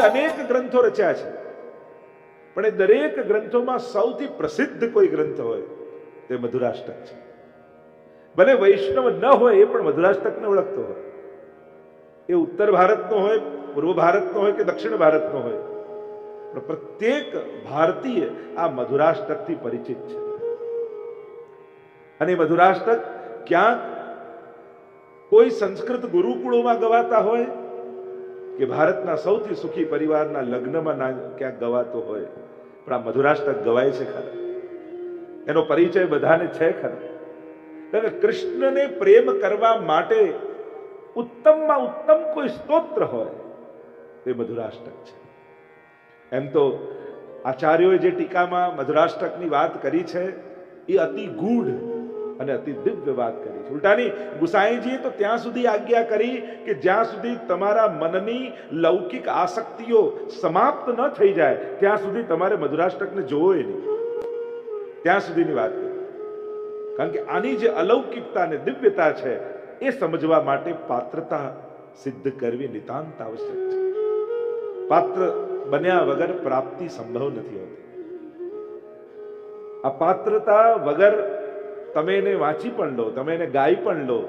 મહાપ્રભુજી અનેક ગ્રંથો રચ્યા છે. પણ એ દરેક ગ્રંથોમાં સૌથી પ્રસિદ્ધ કોઈ ગ્રંથ હોય તે મધુરાષ્ટક છે. ભલે વૈષ્ણવ ન હોય એ પણ મધુરાષ્ટકને ઓળખતો હોય. એ ઉત્તર ભારતનો હોય, પૂર્વ ભારતનો હોય કે દક્ષિણ ભારતનો હોય. પણ પ્રત્યેક ભારતીય આ મધુરાષ્ટકથી પરિચિત છે. અને મધુરાષ્ટક ક્યાંક કોઈ સંસ્કૃત ગુરુકુળોમાં ગવાતા હોય કે ભારતના સૌથી સુખી પરિવારના લગ્નમાં ના ક્યાંક ગવાતો હોય, પણ આ મધુરાષ્ટક ગવાય છે ખરા. એનો પરિચય બધાને છે ખરા. એટલે કૃષ્ણને પ્રેમ કરવા માટે ઉત્તમમાં ઉત્તમ કોઈ સ્તોત્ર હોય તે મધુરાષ્ટક છે. એમ તો આચાર્યોએ જે ટીકામાં મધુરાષ્ટકની વાત કરી છે, એ અતિ ગૂઢ અને અતિ દિવ્ય વાત કરી છે. ઉલટાની, ગુસાઈજીએ તો ત્યાં સુધી આજ્ઞા કરી કે જ્યાં સુધી તમારા મનની લૌકિક આસક્તિઓ સમાપ્ત ન થઈ જાય, ત્યાં સુધી તમારે મધુરાષ્ટકને જોવો નહીં. ત્યાં સુધીની વાત કરી. કારણ કે આની જે અલૌકિકતા અને દિવ્યતા છે, એ સમજવા માટે પાત્રતા સિદ્ધ કરવી નિતાંત આવશ્યક છે. પાત્ર બન્યા વગર પ્રાપ્તિ સંભવ નથી હોતી. આ પાત્રતા વગર તમે એને વાંચી પણ લો, તમે એને ગાઈ પણ લો.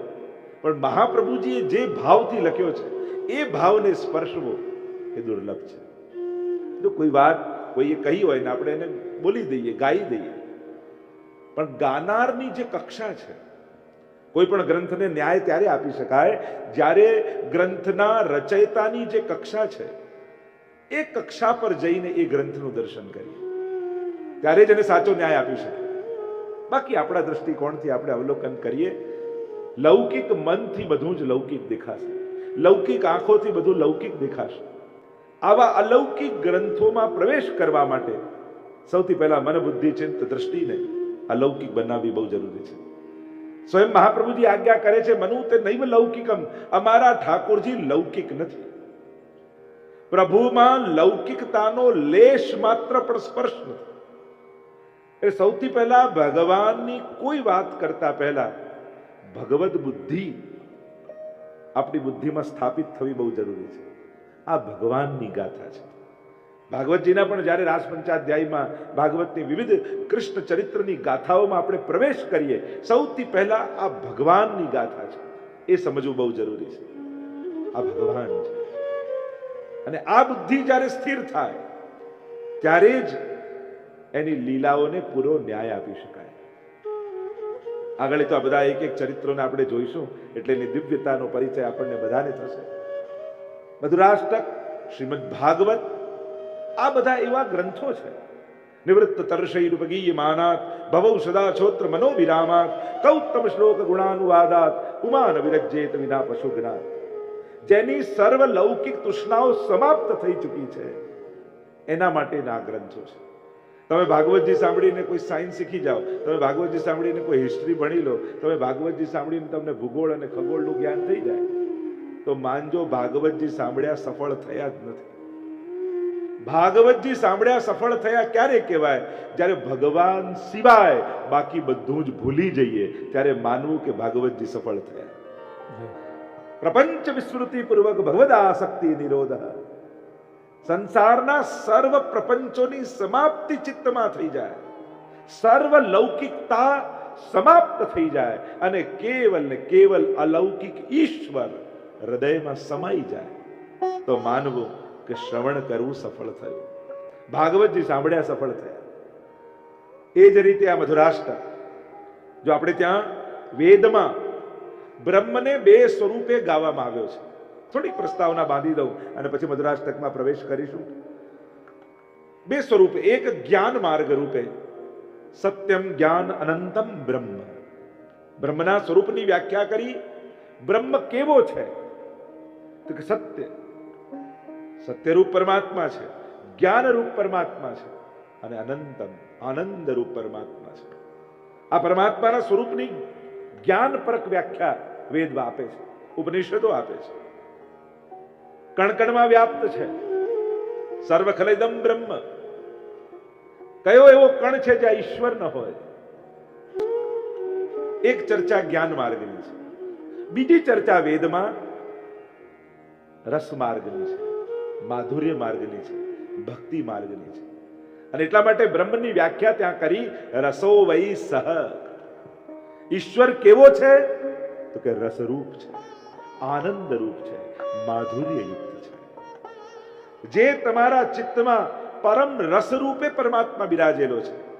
પણ મહાપ્રભુજીએ જે ભાવથી લખ્યો છે, એ ભાવને સ્પર્શવો એ દુર્લભ છે. જો કોઈ વાત કોઈએ કહી હોય ને આપણે એને બોલી દઈએ, ગાઈ દઈએ. પણ ગાનારની જે કક્ષા છે, કોઈ પણ ગ્રંથને ન્યાય ત્યારે આપી શકાય જ્યારે ગ્રંથના રચયતાની જે કક્ષા છે, એ કક્ષા પર જઈને એ ગ્રંથનું દર્શન કરીએ. ત્યારે જ એને સાચો ન્યાય આપી શકાય. બાકી આપણા દ્રષ્ટિકોણથી આપણે અવલોકન કરીએ, લૌકિક મનથી બધું જ લૌકિક દેખાશે. લૌકિક આંખોથી બધું લૌકિક દેખાશે. આવા અલૌકિક ગ્રંથોમાં પ્રવેશ કરવા માટે સૌથી પહેલા મન બુદ્ધિ ચિંત, દ્રષ્ટિને અલૌકિક બનાવવી બહુ જરૂરી છે. સ્વયં મહાપ્રભુજી આજ્ઞા કરે છે, મનુ તે નૈવ લૌકિકમ, અમારા ઠાકોરજી લૌકિક નથી. પ્રભુમાં લૌકિકતાનો લેશ માત્ર પણ સ્પર્શ નથી. એટલે સૌથી પહેલા ભગવાનની કોઈ વાત કરતા પહેલા ભગવદ બુદ્ધિ આપણી બુદ્ધિમાં સ્થાપિત થવી બહુ જરૂરી છે. આ ભગવાનની ગાથા છે. ભાગવતજીના પણ જ્યારે રાસ પંચાધ્યાયમાં ભાગવતની વિવિધ કૃષ્ણ ચરિત્રની ગાથાઓમાં આપણે પ્રવેશ કરીએ, સૌથી પહેલા આ ભગવાનની ગાથા છે. એ સમજવું બહુ જરૂરી છે. આ ભગવાન છે. અને આ બુદ્ધિ જ્યારે સ્થિર થાય, ત્યારે જ એની લીલાઓને પૂરો ન્યાય આપી શકાય. આગળ તો આ બધા એક એક ચરિત્રોને આપણે જોઈશું, એટલે એની દિવ્યતાનો પરિચય આપણને બધાને થશે. મધુરાષ્ટક, શ્રીમદ ભાગવત, આ બધા એવા ગ્રંથો છે. નિવૃત્ત તર્ષૈરુપગીય માનાત, ભવૌ સદા છોત્ર મનોવિરામાત કૌતમ શ્લોક ગુણાનુવાદાત ઉમાન વિરજ્જેત વિના પશુઘ્નાત. જેની સર્વ લૌકિક તૃષ્ણાઓ સમાપ્ત થઈ ચૂકી છે. એના માટેના ગ્રંથો છે. તમે ભાગવતજી સાંભળીને કોઈ સાયન્સ શીખી જાઓ તમે ભાગવતજી સાંભળીને કોઈ હિસ્ટ્રી ભણી લો તમે ભાગવતજી સાંભળીને તમને ભૂગોળ અને ખગોળનું જ્ઞાન થઈ જાય. તો માનજો ભાગવતજી સાંભળ્યા સફળ થયા જ નથી. ભાગવતજી સાંભળ્યા સફળ થયા ક્યારે કહેવાય? જ્યારે ભગવાન સિવાય બાકી બધું જ ભૂલી જઈએ ત્યારે માનવું કે ભાગવતજી સફળ થયા. પ્રપંચ વિસ્મૃતિ પૂર્વક ભગવદાસક્તિ નિરોધ. સંસારના સર્વ પ્રપંચોની સમાપ્તિ ચિત્તમાં થઈ જાય. સર્વ લૌકિકતા સમાપ્ત થઈ જાય અને કેવલ ને કેવલ અલૌકિક ઈશ્વર હૃદયમાં સમાઈ જાય. તો માનવું કે શ્રવણ કરવું સફળ થયું. ભાગવતજી સાંભળ્યા સફળ થયા. એ જ રીતે આ મધુરાષ્ટ્ર, જો આપણે ત્યાં વેદમાં બ્રહ્મને બે સ્વરૂપે ગાવામાં આવ્યો છે. થોડીક પ્રસ્તાવના બાંધી દઉં અને પછી મધુરાષ્ટકમાં પ્રવેશ કરીશું. બે સ્વરૂપે, એક જ્ઞાન માર્ગ રૂપે, સત્યમ જ્ઞાન અનંતમ બ્રહ્મ. બ્રહ્મના સ્વરૂપની વ્યાખ્યા કરી, બ્રહ્મ કેવો છે? તો કે સત્ય. સત્યરૂપ પરમાત્મા છે, જ્ઞાનરૂપ પરમાત્મા છે અને અનંતમ, આનંદરૂપ પરમાત્મા છે. આ પરમાત્માના સ્વરૂપની જ્ઞાનપરક વ્યાખ્યા વેદમાં આપે છે, ઉપનિષદો આપે છે. કણકણમાં વ્યાપ્ત છે. સર્વ ખલેદમ બ્રહ્મ. કયો એવો કણ છે જ્યાં ઈશ્વર ન હોય? એક ચર્ચા જ્ઞાન માર્ગની છે. બીજી ચર્ચા વેદમાં રસ માર્ગની છે, માધુર્ય માર્ગની છે, ભક્તિ માર્ગની છે. અને એટલા માટે બ્રહ્મની વ્યાખ્યા ત્યાં કરી, રસો વૈ સહ. ઈશ્વર કેવો છે? તો કે રસરૂપ છે આનંદ રૂપ છે. માધુર્ય યુક્ત છે. જે તમારા ચિત્તમાં પરમ રસરૂપે પરમાત્મા બિરાજેલો છે.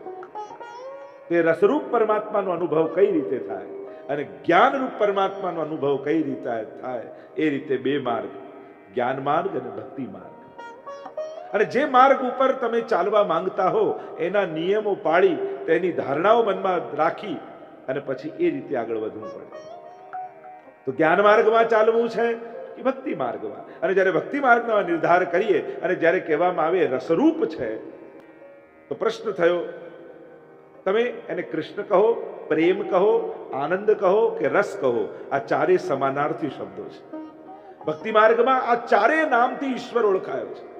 તે રસરૂપ પરમાત્માનો અનુભવ કઈ રીતે થાય અને જ્ઞાનરૂપ પરમાત્માનો અનુભવ કઈ રીતે થાય એ રીતે બે માર્ગ, જ્ઞાન માર્ગ અને ભક્તિ માર્ગ. અને જે માર્ગ ઉપર તમે ચાલવા માંગતા હો, એના નિયમો પાળી, તેની ધારણાઓ મનમાં રાખી અને પછી એ રીતે આગળ વધવું પડે. તો જ્ઞાન માર્ગમાં ચાલવું છે ભક્તિ માર્ગમાં. અને જ્યારે ભક્તિ માર્ગનો નિર્ધાર કરીએ અને જ્યારે કહેવામાં આવે રસરૂપ છે, તો પ્રશ્ન થયો, તમે એને કૃષ્ણ કહો, પ્રેમ કહો, આનંદ કહો કે રસ કહો? આ ચારે સમાનાર્થી શબ્દો છે. ભક્તિ માર્ગમાં આ ચારે નામથી ઈશ્વર ઓળખાયો છે.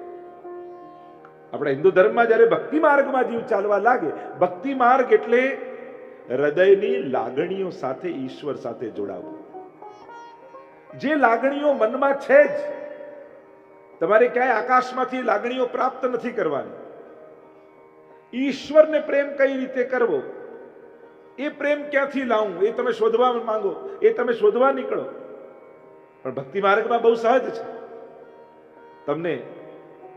આપણા હિન્દુ ધર્મમાં જ્યારે ભક્તિ માર્ગમાં જીવ ચાલવા લાગે, ભક્તિ માર્ગ એટલે હૃદયની લાગણીઓ સાથે ઈશ્વર સાથે જોડાવવું જે લાગણીઓ મનમાં છે જ, તમારે ક્યાંય આકાશમાંથી લાગણીઓ પ્રાપ્ત નથી કરવાની. ઈશ્વરને પ્રેમ કઈ રીતે કરવો? એ પ્રેમ ક્યાંથી લાવું એ તમે શોધવા માંગો, એ તમે શોધવા નીકળો. પણ ભક્તિ માર્ગમાં બહુ સહજ છે. તમને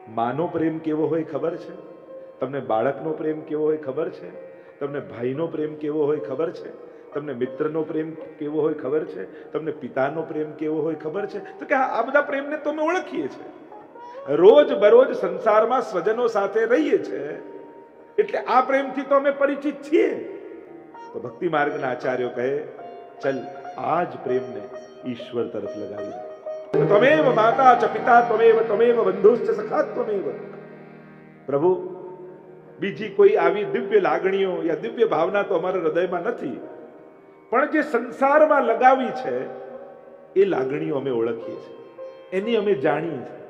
માનો પ્રેમ કેવો હોય ખબર છે? તમને બાળકનો પ્રેમ કેવો હોય ખબર છે? તમને ભાઈનો પ્રેમ કેવો હોય ખબર છે? તમને મિત્રનો પ્રેમ કેવો હોય ખબર છે? તમને પિતાનો પ્રેમ કેવો હોય ખબર છે? તો કે આ બધા પ્રેમને તો અમે ઓળખીએ છીએ. રોજ બરોજ સંસારમાં સ્વજનો સાથે રહીએ છીએ એટલે આ પ્રેમથી તો અમે પરિચિત છીએ. તો ભક્તિ માર્ગના આચાર્યો કહે, ચલ આ જ પ્રેમને ઈશ્વર તરફ લગાવી ત્વમેવ માતા ચ પિતા ત્વમેવ ત્વમેવ બંધુશ્ચ સખા ત્વમેવ. પ્રભુ, બીજી કોઈ આવી દિવ્ય લાગણીઓ યા દિવ્ય ભાવના તો અમારા હૃદયમાં નથી. પણ જે સંસારમાં લગાવી છે, એ લાગણીઓ અમે ઓળખીએ છીએ. એની અમે જાણીએ છીએ.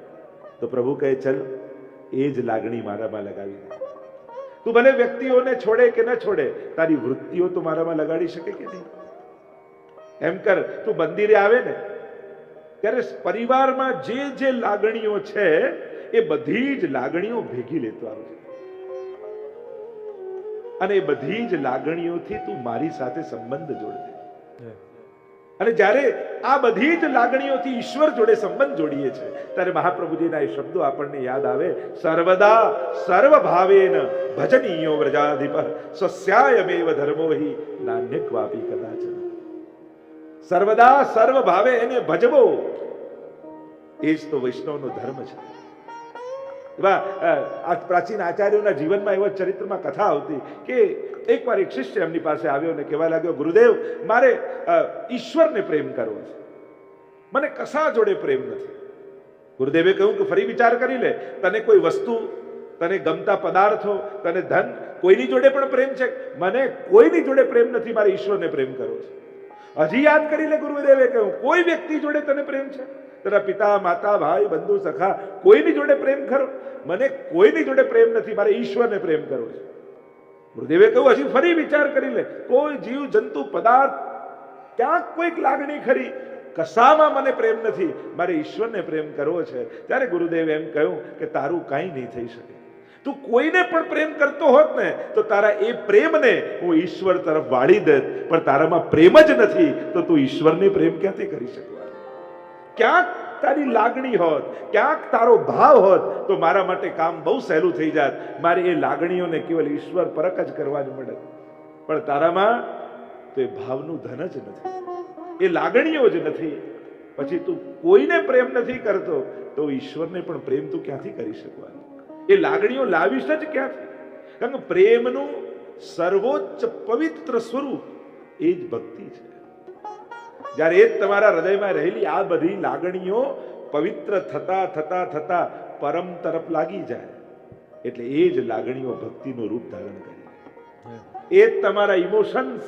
તો પ્રભુ કહે, ચલ, એ જ લાગણી મારામાં લગાવી દે. તું ભલે વ્યક્તિઓને છોડે કે ન છોડે, તારી વૃત્તિઓ તું મારામાં લગાડી શકે કે નહીં? એમ કર, તું મંદિરે આવે ને, ત્યારે પરિવારમાં જે જે લાગણીઓ છે, એ બધી જ લાગણીઓ ભેગી લેતો આવજે. અને એ બધી જ લાગણીઓથી તું મારી સાથે સંબંધ જોડજે અને જ્યારે આ બધી જ લાગણીઓથી ઈશ્વર જોડે સંબંધ જોડીએ છે ત્યારે મહાપ્રભુજીના એ શબ્દો આપણને યાદ આવે સર્વદા સર્વ ભાવેન ભજનીયો વ્રજાધિપ સ્વસ્યાયમેવ ધર્મો હિ નાન્ય ક્વાપી કદાચ સર્વદા સર્વ ભાવે એને ભજવો. એ જ તો વૈષ્ણવનો ધર્મ છે. એવા પ્રાચીન આચાર્યોના જીવનમાં એવા ચરિત્રમાં કથા આવતી કે એકવાર એક શિષ્ય એમની પાસે આવ્યો અને કહેવા લાગ્યો, ગુરુદેવ, મારે ઈશ્વરને પ્રેમ કરવો છે. મને કશા જોડે પ્રેમ નથી. ગુરુદેવે કહ્યું કે ફરી વિચાર કરી લે. તને કોઈ વસ્તુ, તને ગમતા પદાર્થો, તને ધન કોઈની જોડે પણ પ્રેમ છે? મને કોઈની જોડે પ્રેમ નથી, મારે ઈશ્વરને પ્રેમ કરવો છે. હજી યાદ કરી લે ગુરુદેવે કહ્યું, કોઈ વ્યક્તિ જોડે તને પ્રેમ છે? તારા પિતા, માતા, ભાઈ, બંધુ, સખા, કોઈની જોડે પ્રેમ ખરો? મને કોઈની જોડે પ્રેમ નથી, મારે ઈશ્વરને પ્રેમ કરવો છે. ગુરુદેવે કહ્યું, હજી ફરી વિચાર કરી લે. કોઈ જીવ, જંતુ, પદાર્થ, ક્યાંક કોઈક લાગણી ખરી, કશામાં મને પ્રેમ નથી, મારે ઈશ્વરને પ્રેમ કરવો છે. ત્યારે ગુરુદેવે એમ કહ્યું કે, તારું કાંઈ નહીં થઈ શકે. તું કોઈને પણ પ્રેમ કરતો હોત ને, તો તારા એ પ્રેમને હું ઈશ્વર તરફ વાળી દેત. પણ તારામાં પ્રેમ જ નથી, તો તું ઈશ્વરને પ્રેમ ક્યાંથી કરી શકવાનો ક્યાંક તારી લાગણી હોત, ક્યાંક તારો ભાવ હોત, તો મારા માટે કામ બહુ સહેલું થઈ જાત. મારે એ લાગણીઓને કેવલ ઈશ્વર પરક જ કરવાની મળે. પણ તારામાં તો એ ભાવનું ધન જ નથી. એ લાગણીઓ જ નથી. પછી તું કોઈને પ્રેમ નથી કરતો, તો ઈશ્વરને પણ પ્રેમ તું ક્યાંથી કરી શકવાનો? એ લાગણીઓ લાવીશ જ ક્યાંથી? કારણ કે પ્રેમનું સર્વોચ્ચ પવિત્ર સ્વરૂપ એ જ ભક્તિ છે. જ્યારે એ જ તમારા હૃદયમાં રહેલી આ બધી લાગણીઓ પવિત્ર થતા થતા થતા પરમ તરફ લાગી જાય. એટલે એ જ લાગણીઓ ભક્તિનું રૂપ ધારણ કરે. એ જ તમારા ઇમોશન્સ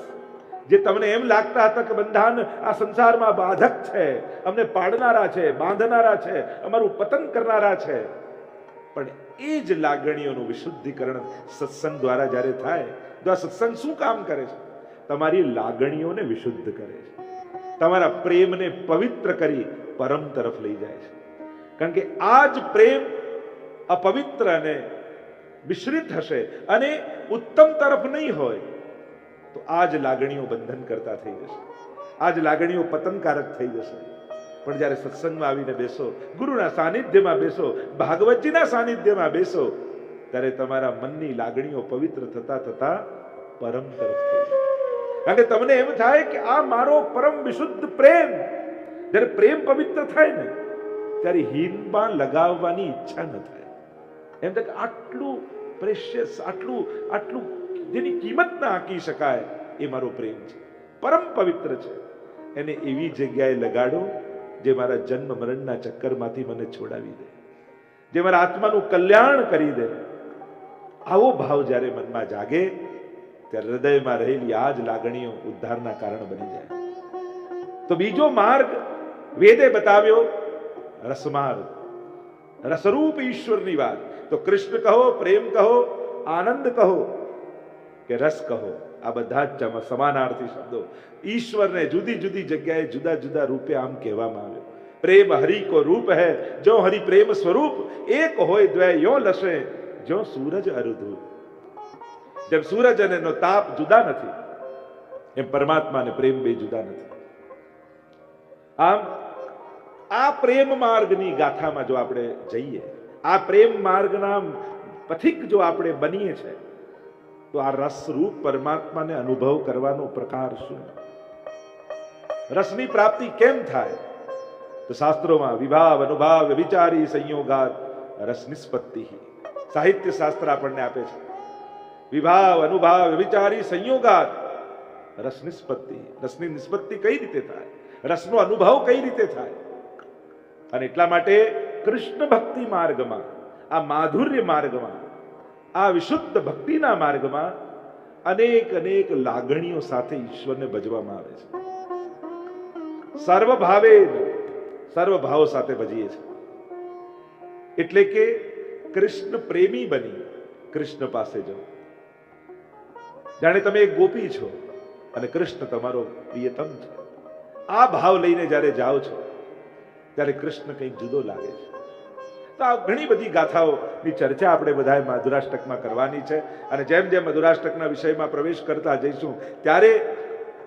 જે તમને એમ લાગતા હતા કે બંધાન આ સંસારમાં બાધક છે, અમને પાડનારા છે, બાંધનારા છે, અમારું પતન કરનારા છે. પણ એ જ લાગણીઓનું વિશુદ્ધિકરણ સત્સંગ દ્વારા જ્યારે થાય, તો આ સત્સંગ શું કામ કરે છે? તમારી લાગણીઓને વિશુદ્ધ કરે છે. તમારા પ્રેમને પવિત્ર કરી પરમ તરફ લઈ જાય છે. કારણ કે આ જ પ્રેમ અપવિત્ર અને મિશ્રિત હશે અને ઉત્તમ તરફ નહીં હોય, તો આ જ લાગણીઓ બંધન કરતા થઈ જશે. આ જ લાગણીઓ પતનકારક થઈ જશે. પણ જ્યારે સત્સંગમાં આવીને બેસો, ગુરુના સાનિધ્યમાં બેસો, ભાગવતજીના સાનિધ્યમાં બેસો, ત્યારે તમારા મનની લાગણીઓ પવિત્ર થતા થતા પરમ તરફ થઈ જાય. કે તમને એમ થાય કે આ મારો પરમ વિશુદ્ધ પ્રેમ. જ્યારે પ્રેમ પવિત્ર થાય ને, ત્યારે હિનમાં લગાવવાની ઈચ્છા ન થાય. એમ થાય કે આટલું પ્રેશિયસ આટલું આટલું જેની કિંમત ના આંકી શકાય, એ મારો પ્રેમ છે. પરમ પવિત્ર છે. એને એવી જગ્યાએ લગાડો, જે મારા જન્મ મરણના ચક્કરમાંથી મને છોડાવી દે. જે મારા આત્માનું કલ્યાણ કરી દે. આવો ભાવ જ્યારે મનમાં જાગે ત્યારે હૃદયમાં રહેલી આ જ લાગણીઓ ઉદ્ધારના કારણ બની જાય. તો બીજો માર્ગ વેદે બતાવ્યો રસમાર્ગ રસરૂપ ઈશ્વરની વાત. તો કૃષ્ણ કહો, પ્રેમ કહો, આનંદ કહો કે રસ કહો. આ બધા જ સમાનાર્થી શબ્દો. ઈશ્વરને જુદી જુદી જગ્યાએ જુદા જુદા રૂપે આમ કહેવામાં આવ્યો. પ્રેમ હરિ કો રૂપ હૈ જો હરિ પ્રેમ સ્વરૂપ, એક હોય દ્વય યો લશે જો સૂરજ અરુધુ જેમ સૂરજ અને એનો તાપ જુદા નથી, એમ પરમાત્મા અને પ્રેમ બે જુદા નથી. આમ, આ પ્રેમ માર્ગની ગાથામાં જો આપણે જઈએ, આ પ્રેમ માર્ગના પથિક જો આપણે બનીએ છે, તો આ રસરૂપ પરમાત્માને અનુભવ કરવાનો પ્રકાર શું? રસની પ્રાપ્તિ કેમ થાય? તો શાસ્ત્રોમાં વિભાવ, અનુભાવ, વિચારી, સંયોગાત, રસ નિષ્પત્તિ સાહિત્ય શાસ્ત્ર આપણને આપે છે. વિભાવ, અનુભાવ, વિચારી, સંયોગાત. રસ નિષ્પત્તિ. રસની નિષ્પત્તિ કઈ રીતે થાય? રસનો અનુભવ કઈ રીતે થાય? અને એટલા માટે કૃષ્ણ ભક્તિ માર્ગમાં, આ માધુર્ય માર્ગમાં, આ વિશુદ્ધ ભક્તિના માર્ગમાં અનેક અનેક લાગણીઓ સાથે ઈશ્વરને ભજવામાં આવે છે. સર્વ ભાવે સર્વ ભાવ સાથે ભજીએ છે. એટલે કે કૃષ્ણ પ્રેમી બની, કૃષ્ણ પાસે જાઓ જાણે તમે એક ગોપી છો અને કૃષ્ણ તમારો પ્રિયતમ છે. આ ભાવ લઈને જ્યારે જાઓ છો, ત્યારે કૃષ્ણ કંઈક જુદો લાગે છે. તો આ ઘણી બધી ગાથાઓની ચર્ચા આપણે બધાએ મધુરાષ્ટકમાં કરવાની છે અને જેમ જેમ મધુરાષ્ટકના વિષયમાં પ્રવેશ કરતા જઈશું, ત્યારે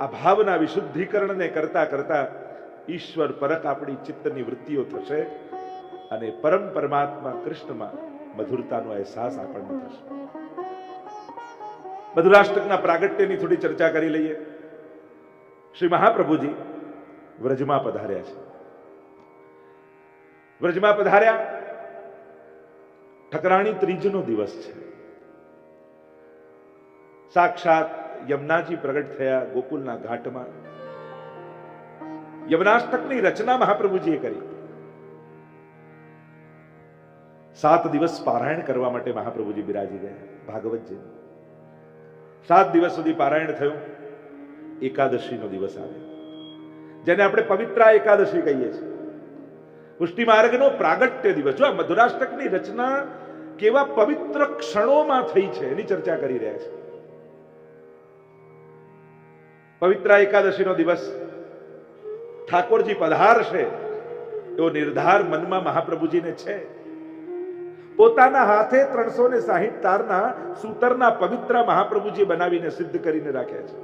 આ ભાવના વિશુદ્ધિકરણને કરતા કરતા ઈશ્વર પરત આપણી ચિત્તની વૃત્તિઓ થશે અને પરમ પરમાત્મા કૃષ્ણમાં મધુરતાનો અહેસાસ આપણને થશે. મધુરાષ્ટકના પ્રાગટ્યની થોડી ચર્ચા કરી લઈએ. શ્રી મહાપ્રભુજી વ્રજમાં પધાર્યા છે. વ્રજમાં પધાર્યા. ઠકરાણી ત્રીજનો દિવસ છે. સાક્ષાત યમુનાજી પ્રગટ થયા ગોકુલના ઘાટમાં. યમનાષ્ટકની રચના મહાપ્રભુજીએ કરી. સાત દિવસ પારાયણ કરવા માટે મહાપ્રભુજી બિરાજી ગયા. ભાગવતજી સાત દિવસ સુધી પારાયણ થયું. એકાદશીનો દિવસ આવ્યો. જેને આપણે પવિત્રા એકાદશી કહીએ છીએ. પુષ્ટિ માર્ગનો પ્રાગટ્ય દિવસ. જો આ મધુરાષ્ટકની રચના કેવા પવિત્ર ક્ષણોમાં થઈ છે એની ચર્ચા કરી રહ્યા છે પવિત્રા એકાદશીનો દિવસ ઠાકોરજી પધારશે એવો નિર્ધાર મનમાં મહાપ્રભુજીને છે. પોતાના હાથે ત્રણસો ને સાહીઠ તારના સૂતરના પવિત્ર મહાપ્રભુજી બનાવીને સિદ્ધ કરીને રાખ્યા છે.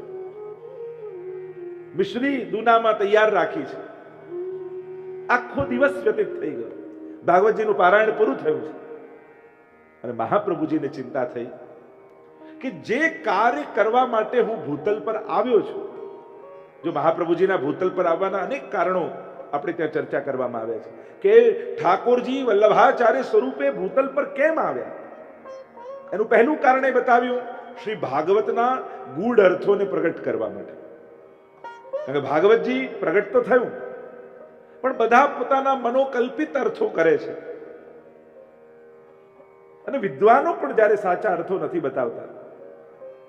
મિશ્રી દુનામાં તૈયાર રાખી છે. આખો દિવસ વ્યતીત થઈ ગયો. ભાગવતજીનું પારાયણ પૂરું થયું છે. અને મહાપ્રભુજીને ચિંતા થઈ કે જે કાર્ય કરવા માટે હું ભૂતલ પર આવ્યો છું, જો મહાપ્રભુજીના ભૂતલ પર આવવાના અનેક કારણો આપણે ત્યાં ચર્ચા કરવામાં આવે છે. કે ઠાકોરજી વલ્લભાચાર્ય સ્વરૂપે ભૂતલ પર કેમ આવ્યા? એનું પહેલું કારણ એ બતાવ્યું, શ્રી ભાગવતના ગૂઢ અર્થોને પ્રગટ કરવા માટે. કે ભાગવતજી પ્રગટ તો થયું, પણ બધા પોતાના મનોકલ્પિત અર્થો કરે છે. અને વિદ્વાનો પણ જ્યારે સાચા અર્થો નથી બતાવતા,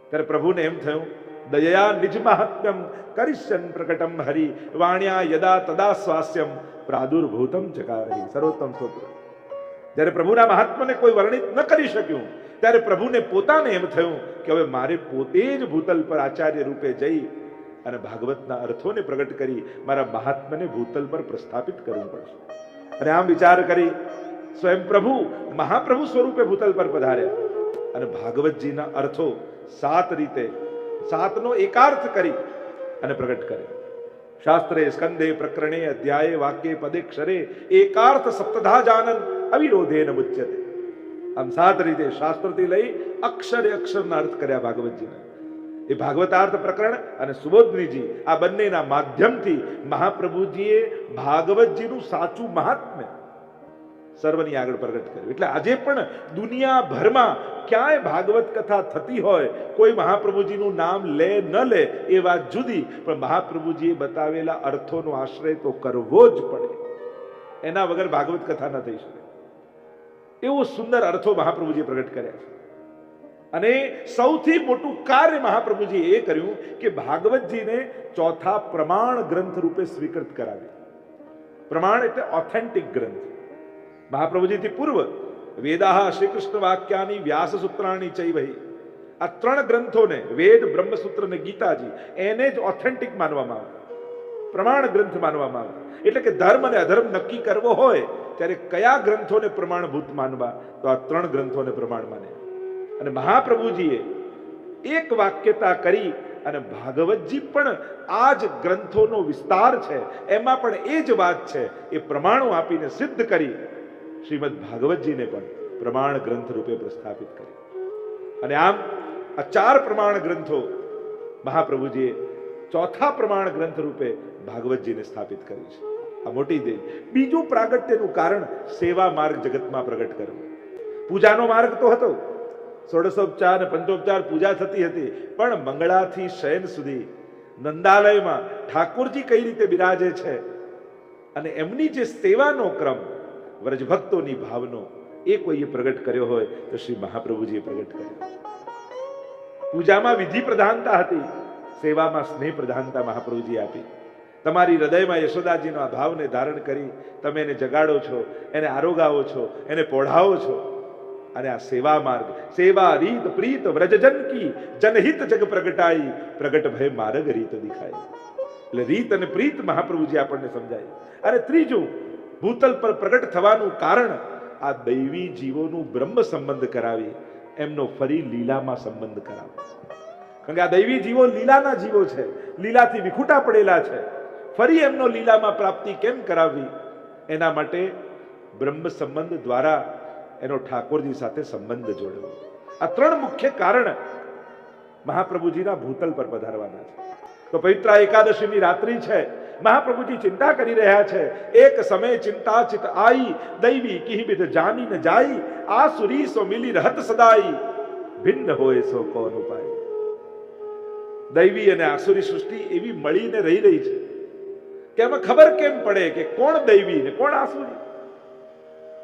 ત્યારે પ્રભુને એમ થયું દયા નિજ મહાત્મ્યમ કરિષ્યન પ્રકટમ હરિ વાણ્યા યદા તદા સ્વાસ્યમ પ્રાદુર્ભૂતમ ચકારહી સર્વોત્તમ સ્તોત્ર જ્યારે પ્રભુના મહાત્માને કોઈ વર્ણિત ન કરી શક્યું, ત્યારે પ્રભુને પોતાને એમ થયું કે હવે મારે પોતે જ ભૂતલ પર આચાર્ય રૂપે જઈ અને ભાગવતના અર્થોને પ્રગટ કરી મારા મહાત્માને ભૂતલ પર પ્રસ્થાપિત કરવું પડશે. અને આમ વિચાર કરી સ્વયં પ્રભુ મહાપ્રભુ સ્વરૂપે ભૂતલ પર પધાર્યા અને ભાગવતજીના અર્થો સાત રીતે સાતનો એકાર્થ કરી અને પ્રગટ કર્યો શાસ્ત્રે સ્કંદે પ્રકરણે અધ્યાય વાક્ય પદેક્ષરે એકાર્થ સપ્તધા જાનન અવિરોધેન મુચ્યતે આમ સાત રીતે શાસ્ત્રથી લઈ અક્ષરે અક્ષરના અર્થ કર્યા ભાગવતજીના. એ ભાગવતાર્થ પ્રકરણ અને સુબોધનીજી આ બંનેના માધ્યમથી મહાપ્રભુજીએ ભાગવતજીનું સાચું મહાત્મ્ય સર્વની આગળ પ્રગટ કર્યું. એટલે આજે પણ દુનિયાભરમાં ક્યાંય ભાગવત કથા થતી હોય, કોઈ મહાપ્રભુજીનું નામ લે, ન લે, એ વાત જુદી, પણ મહાપ્રભુજીએ બતાવેલા અર્થોનો આશ્રય તો કરવો જ પડે. એના વગર ભાગવત કથા ન થઈ શકે. એવો સુંદર અર્થો મહાપ્રભુજીએ પ્રગટ કર્યા છે. અને સૌથી મોટું કાર્ય મહાપ્રભુજી એ કર્યું કે ભાગવતજીને ચોથા પ્રમાણ ગ્રંથ રૂપે સ્વીકૃત કરાવ્યું. પ્રમાણ એટલે ઓથેન્ટિક ગ્રંથ. મહાપ્રભુજીથી પૂર્વ વેદાહ શ્રી કૃષ્ણ વાક્યાની વ્યાસ સૂત્રાણી ચૈવહી આ ત્રણ ગ્રંથોને વેદ, બ્રહ્મસૂત્ર અને ગીતાજી એને જ ઓથેન્ટિક માનવામાં આવે. પ્રમાણ ગ્રંથ માનવામાં આવે. એટલે કે ધર્મ અને અધર્મ નક્કી કરવો હોય, ત્યારે કયા ગ્રંથોને પ્રમાણભૂત માનવા? તો આ ત્રણ ગ્રંથોને પ્રમાણ માને. અને મહાપ્રભુજીએ એક વાક્યતા કરી, અને ભાગવતજી પણ આ જ ગ્રંથોનો વિસ્તાર છે. એમાં પણ એ જ વાત છે. એ પ્રમાણો આપીને સિદ્ધ કરી. શ્રીમદ ભાગવતજીને પણ પ્રમાણ ગ્રંથ રૂપે પ્રસ્થાપિત કરી. અને આમ આ ચાર પ્રમાણ ગ્રંથો મહાપ્રભુજીએ ચોથા પ્રમાણ ગ્રંથ રૂપે ભાગવતજીને સ્થાપિત કર્યું છે. આ મોટી દેવ બીજું પ્રાગટ્યનું કારણ સેવા માર્ગ જગતમાં પ્રગટ કરવો. પૂજાનો માર્ગ તો હતો. ષોડશોપચાર અને પંચોપચાર પૂજા થતી હતી, પણ મંગળાથી શયન સુધી નંદાલયમાં ઠાકોરજી કઈ રીતે બિરાજે છે? અને એમની જે સેવાનો ક્રમ વ્રજભક્તોની ભાવનો એ કોઈએ પ્રગટ કર્યો હોય તો શ્રી મહાપ્રભુજીએ પ્રગટ કર્યો. પૂજામાં વિધિ પ્રધાનતા હતી, સેવામાં સ્નેહ પ્રધાનતા મહાપ્રભુજી આપી. તમારી હૃદયમાં યશોદાજીનો આ ભાવને ધારણ કરી તમે એને જગાડો છો, એને આરોગાવો છો, એને પોઢાવો છો. અને આ સેવા માર્ગ, સેવા રીત, પ્રીત, વ્રજજન કી, જનહિત જગ પ્રગટાઈ, પ્રગટ ભય માર્ગ રીત દેખાય. એટલે રીત અને પ્રીત મહાપ્રભુજી આપણને સમજાય. અને ત્રીજું ભૂતલ પર પ્રગટ થવાનું કારણ આ દૈવી જીવોનું બ્રહ્મ સંબંધ કરાવી, એમનો ફરી લીલામાં સંબંધ કરાવે. કારણ કે આ દૈવી જીવો લીલાના જીવો છે, લીલાથી વિખૂટા પડેલા છે. ફરી એમનો લીલામાં પ્રાપ્તિ કેમ કરાવવી? એના માટે બ્રહ્મ સંબંધ દ્વારા એનો ઠાકોરજી સાથે સંબંધ જોડવો આ ત્રણ મુખ્ય કારણ મહાપ્રભુજીના ભૂતલ પર પધારવાના છે. તો પવિત્ર એકાદશીની રાત્રિ છે મહાપ્રભુજી ચિંતા કરી રહ્યા છે. એક સમય ચિંતા ચિત આઈ, દૈવી કિહિબિધ જાની ન જાઈ, આસુરી સો મિલી રહત સદાઈ. ભિન્ન હોય સો કોન ઉપાય. દૈવી અને આસુરી સૃષ્ટિ એવી મળીને રહી રહી છે. કે એમાં ખબર કેમ પડે કે કોણ દૈવી ને કોણ આસુરી?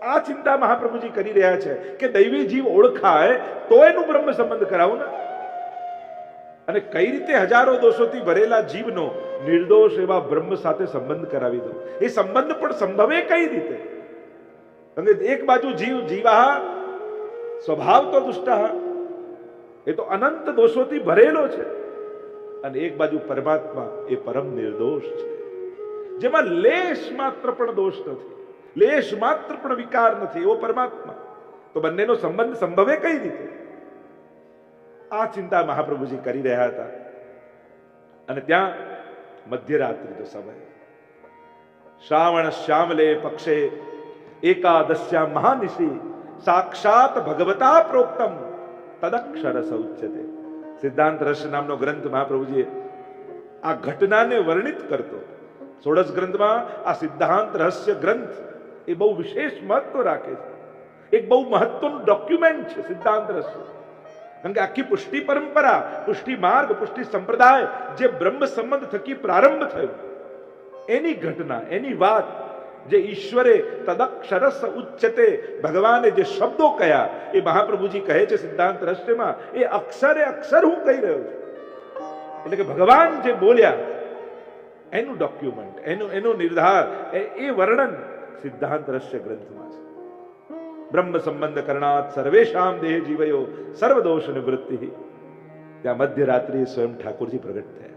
આ ચિંતા મહાપ્રભુજી કરી રહ્યા છે કે દૈવી જીવ ઓળખાય તો એનું બ્રહ્મ સંબંધ કરાવું ને. અને કઈ રીતે હજારો દોષોથી ભરેલા જીવનો નિર્દોષ એવા બ્રહ્મ સાથે સંબંધ કરાવી દો એ સંબંધ પણ સંભવે કઈ રીતે? અને એક બાજુ જીવ જીવા સ્વભાવ તો દુષ્ટ. એ તો અનંત દોષોથી ભરેલો છે. અને એક બાજુ પરમાત્મા એ પરમ નિર્દોષ છે. જેમાં લેશ માત્ર પણ દોષ નથી. લેશ માત્ર પણ વિકાર નથી. એવો પરમાત્મા. તો બંનેનો સંબંધ સંભવે કઈ રીતે? આ ચિંતા મહાપ્રભુજી કરી રહ્યા હતા. અને ત્યાં મધ્યરાત્રિનો સમય શ્રાવણ શ્યામલે પક્ષે એકાદશ્યા મહાનિશિ સાક્ષાત ભગવતા પ્રોક્તમ તદક્ષર સૌચ્યતે સિદ્ધાંત રસ નામનો ગ્રંથ મહાપ્રભુજીએ આ ઘટનાને વર્ણિત કરતો સોળસ ગ્રંથમાં આ સિદ્ધાંત રહસ્ય ગ્રંથ એ બહુ વિશેષ મહત્વ રાખે છે એક બહુ મહત્વનું ડોક્યુમેન્ટ છે સિદ્ધાંત રહસ્ય કારણ કે આખી પુષ્ટિ પરંપરા પુષ્ટિ માર્ગ પુષ્ટિ સંપ્રદાય જે બ્રહ્મ સંબંધ થકી પ્રારંભ થયો એની ઘટના એની વાત જે ઈશ્વરે તદક્ષરસ ઉચ્ચતે ભગવાને જે શબ્દો કયા એ મહાપ્રભુજી કહે છે સિદ્ધાંત રહસ્યમાં એ અક્ષરે અક્ષર હું કહી રહ્યો છું એટલે કે ભગવાન જે બોલ્યા, એનું ડોક્યુમેન્ટ એનું, એનો નિર્ધાર એ વર્ણન સિદ્ધાંત રહસ્ય ગ્રંથમાં છે. બ્રહ્મ સંબંધ કરણાત સર્વેશામ દેહ જીવયો સર્વદોષ નિવૃત્તિ ત્યાં મધ્યરાત્રિએ સ્વયં ઠાકોરજી પ્રગટ થયા.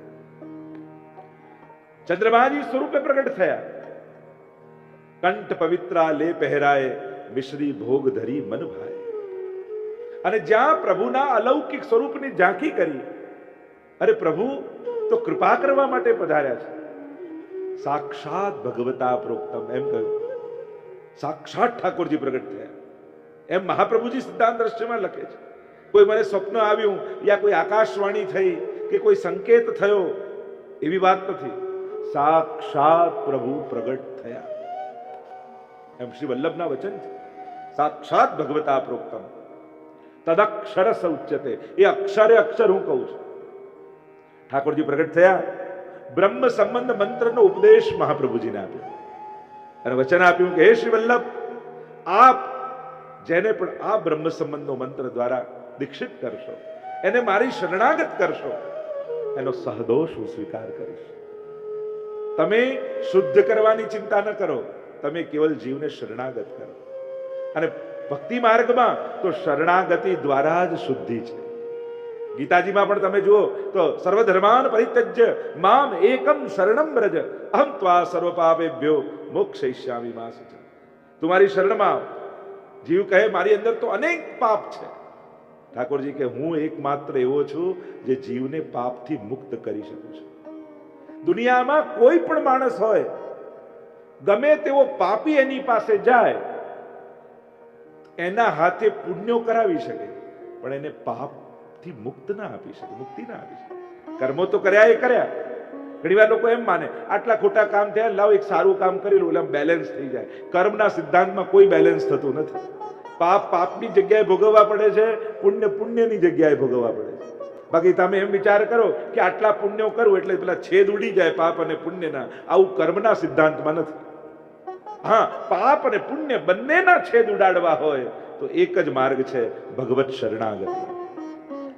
ચંદ્રમાજી સ્વરૂપે પ્રગટ થયા. કંઠ પવિત્રા લે પહેરાય, મિશ્રી ભોગ ધરી મન ભાય. અને જ્યાં પ્રભુના અલૌકિક સ્વરૂપની ઝાંખી કરી, અરે પ્રભુ, તો કૃપા કરવા માટે પધાર્યા છે. સાક્ષાત ભગવતા પ્રોક્તમ, એમ કહ્યું. સાક્ષાત ઠાકોરજી પ્રગટ થયા. એમ મહાપ્રભુજી સિદ્ધાંત દ્રશ્યમાં લખે છે. કોઈ મને સ્વપ્ન આવ્યું યા કોઈ આકાશવાણી થઈ કે કોઈ સંકેત થયો, એવી વાત નથી. સાક્ષાત પ્રભુ પ્રગટ થયા. એમ શ્રી વલ્લભના વચન છે. સાક્ષાત ભગવતા પ્રોક્તમ. તદક્ષર ઉચ્યતે એ અક્ષરે અક્ષર હું કહું છું. ઠાકોરજી પ્રગટ થયા. બ્રહ્મ સંબંધ મંત્રનો ઉપદેશ મહાપ્રભુજીને આપ્યો. અને વચન આપ્યું કે, હે શ્રી વલ્લભ, આપ જેને પણ આ બ્રહ્મ સંબંધનો મંત્ર દ્વારા દીક્ષિત કરશો, એને મારી શરણાગત કરશો, એનો સહદોષ હું સ્વીકાર કરીશ. તમે શુદ્ધ કરવાની ચિંતા ન કરો, તમે કેવલ જીવને શરણાગત કરો. અને ભક્તિ માર્ગમાં તો શરણાગતિ દ્વારા જ શુદ્ધિ છે. ગીતાજીમાં પણ તમે જુઓ તો સર્વધર્માન પરિત્યજ્ય, મામ એકમ શરણમ વ્રજ, અહમ ત્વા સર્વ પાપેભ્યો મોક્ષયિષ્યામિ મા સુચ તમારી શરણમાં. જીવ કહે, મારી અંદર તો અનેક પાપ છે. ઠાકોરજી કે હું એકમાત્ર એવો છું જે જીવને પાપથી મુક્ત કરી શકું છું. દુનિયામાં કોઈ પણ માણસ હોય, ગમે તેવો પાપી એની પાસે જાય, એના હાથે પુણ્યો કરાવી શકે, પણ એને પાપથી મુક્ત ના આપી શકે, મુક્તિ ના આપી શકે. કર્મો તો કર્યા એ કર્યા ઘણીવાર લોકો એમ માને, આટલા ખોટા કામ થયા, લાવ એક સારું કામ કરી લો. એટલે બેલેન્સ થઈ જાય. કર્મના સિદ્ધાંતમાં કોઈ બેલેન્સ થતું નથી. પાપ પાપની જગ્યાએ ભોગવવા પડે છે, પુણ્ય પુણ્યની જગ્યાએ ભોગવવા પડે છે. બાકી તમે એમ વિચાર કરો કે આટલા પુણ્યો કરું એટલે પેલા છેદ ઉડી જાય પાપ અને પુણ્યના. આવું કર્મના સિદ્ધાંતમાં નથી. હા, પાપ અને પુણ્ય બંનેના છેદ ઉડાડવા હોય તો એક જ માર્ગ છે ભગવત શરણાગતિ.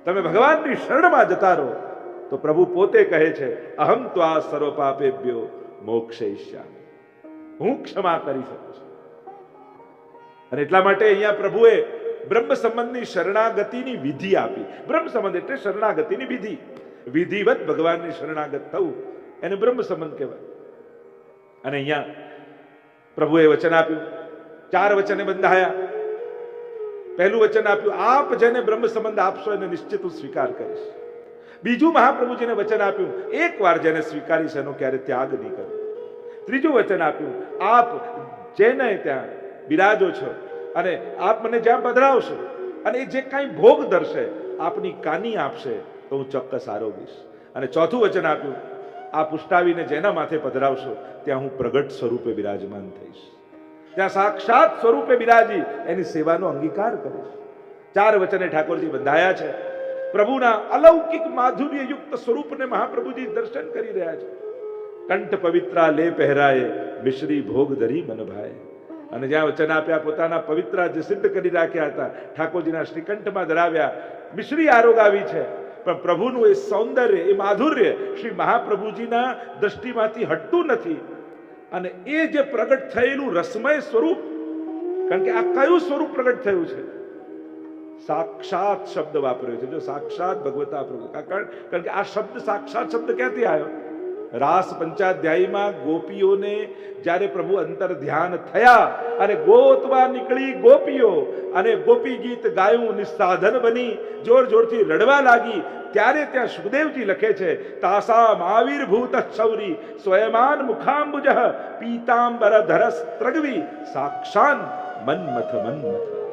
તમે ભગવાનની શરણમાં જતા રહો. તો પ્રભુ પોતે કહે છે, અહમ તો આ સર્વ પાપેભ્યો મોક્ષયિષ્યામિ હું ક્ષમા કરી શકું છું. અને એટલા માટે અહીંયા પ્રભુએ બ્રહ્મ સંબંધની શરણાગતિની વિધિ આપી. બ્રહ્મ સંબંધ એટલે શરણાગતિની વિધિ. વિધિવત ભગવાનની શરણાગત થવું. એને બ્રહ્મ સંબંધ કહેવાય. અને અહીંયા પ્રભુએ વચન આપ્યું. ચાર વચને બંધાયા. પહેલું વચન આપ્યું, આપ જેને બ્રહ્મ સંબંધ આપશો એને નિશ્ચિત હું સ્વીકાર કરીશ. બીજું મહાપ્રભુજીને વચન આપ્યું. એક વાર જેને સ્વીકારીશ એનો ક્યારે ત્યાગ નહીં કરે. ત્રીજું વચન આપ્યું, આપ જેને ત્યાં બિરાજો છો અને આપ મને જ્યાં પધરાવશો અને એ જે કાંઈ ભોગ ધરશે, આપની કાની આપશે તો હું ચોક્કસ આરોગીશ. અને ચોથું વચન આપ્યું, આ પુષ્ટાવીને જેના માથે પધરાવશો, ત્યાં હું પ્રગટ સ્વરૂપે બિરાજમાન થઈશ. ત્યાં સાક્ષાત સ્વરૂપે બિરાજી, એની સેવાનો અંગીકાર કરીશ. ચાર વચને ઠાકોરજી બંધાયા છે. પ્રભુના અલૌકિક માધુર્ય યુક્ત સ્વરૂપને મહાપ્રભુજી દર્શન કરી રહ્યા છે. કંઠ પવિત્રા લે પહેરાય, મિશ્રી ભોગ ધરી મનભાય અને જ્યાં વચન આપ્યા, પોતાના પવિત્રા જે સિદ્ધ કરી રાખ્યા હતા, ઠાકોરજીના શ્રીકંઠમાં ધરાવ્યા, મિશ્રી આરોગાવી છે. પણ પ્રભુનું એ સૌંદર્ય, એ માધુર્ય શ્રી મહાપ્રભુજીના દ્રષ્ટિમાંથી હટતું નથી. અને એ જે પ્રગટ થયેલું રસમય સ્વરૂપ, કારણ કે આ કયું સ્વરૂપ પ્રગટ થયું છે? સાક્ષાત શબ્દ વાપર્યો છે. જો સાક્ષાત ભગવતા પ્રભુ. કારણ કે આ શબ્દ સાક્ષાત શબ્દ ક્યાંથી આવ્યો રાસ પંચાધ્યાયીમાં ગોપીઓને જ્યારે પ્રભુ અંતર ધ્યાન થયા અને ગોતવા નીકળી ગોપીઓ અને ગોપી ગીત ગાયું નિસાધન બની, જોર જોરથી રડવા લાગી, ત્યારે ત્યાં સુખદેવજી લખે છે તાસા આવિર્ભૂત શૌરી સ્વયમાન મુખાંબુજ પીતાંબર ધરસ ત્રગવી સાક્ષાન મન્મથ મન્મથ.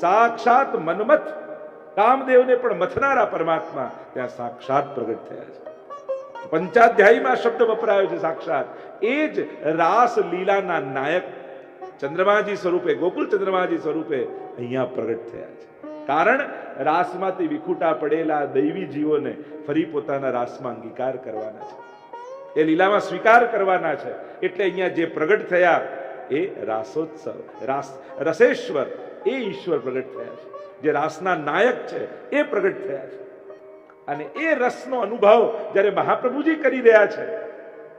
સાક્ષાત મન્મથ કામદેવને પણ મથનારા પરમાત્મા ત્યાં સાક્ષાત પ્રગટ થયા છે. પંચાધ્યાયીમાં શબ્દ વપરાયો છે સાક્ષાત. એ જ રાસ લીલાના નાયક ચંદ્રમાજી સ્વરૂપે, ગોકુલ ચંદ્રમાજી સ્વરૂપે અહીંયા પ્રગટ થયા છે. કારણ રાસમાંથી વિખૂટા પડેલા દૈવી જીવોને ફરી પોતાના રાસમાં અંગીકાર કરવાના છે. એ લીલામાં સ્વીકાર કરવાના છે. એટલે અહીંયા જે પ્રગટ થયા એ રાસોત્સવ, રાસ રસેશ્વર એ ઈશ્વર પ્રગટ થયા છે. જે રાસના નાયક છે એ પ્રગટ થયા છે. અને એ રસનો અનુભવ જ્યારે મહાપ્રભુજી કરી રહ્યા છે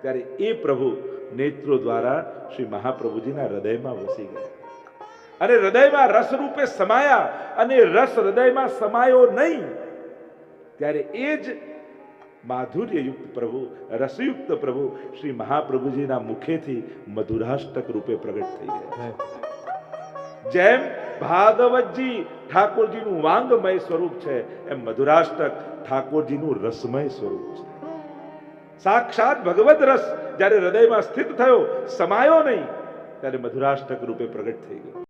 ત્યારે એ પ્રભુ નેત્રો દ્વારા શ્રી મહાપ્રભુજીના હૃદયમાં વસી ગયા. અને હૃદયમાં રસ રૂપે સમાયા અને રસ હૃદયમાં સમાયો નહીં ત્યારે એ જ માધુર્યયુક્ત પ્રભુ રસયુક્ત પ્રભુ શ્રી મહાપ્રભુજીના મુખેથી મધુરાષ્ટક રૂપે પ્રગટ થઈ ગયા. જેમ ભાગવતજી ઠાકોરજીનું વાંગમય સ્વરૂપ છે. એમ મધુરાષ્ટક ઠાકોરજીનું રસમય સ્વરૂપ છે. સાક્ષાત ભગવદ રસ જ્યારે હૃદયમાં સ્થિત થયો, સમાયો નહીં, ત્યારે મધુરાષ્ટક રૂપે પ્રગટ થઈ ગયો.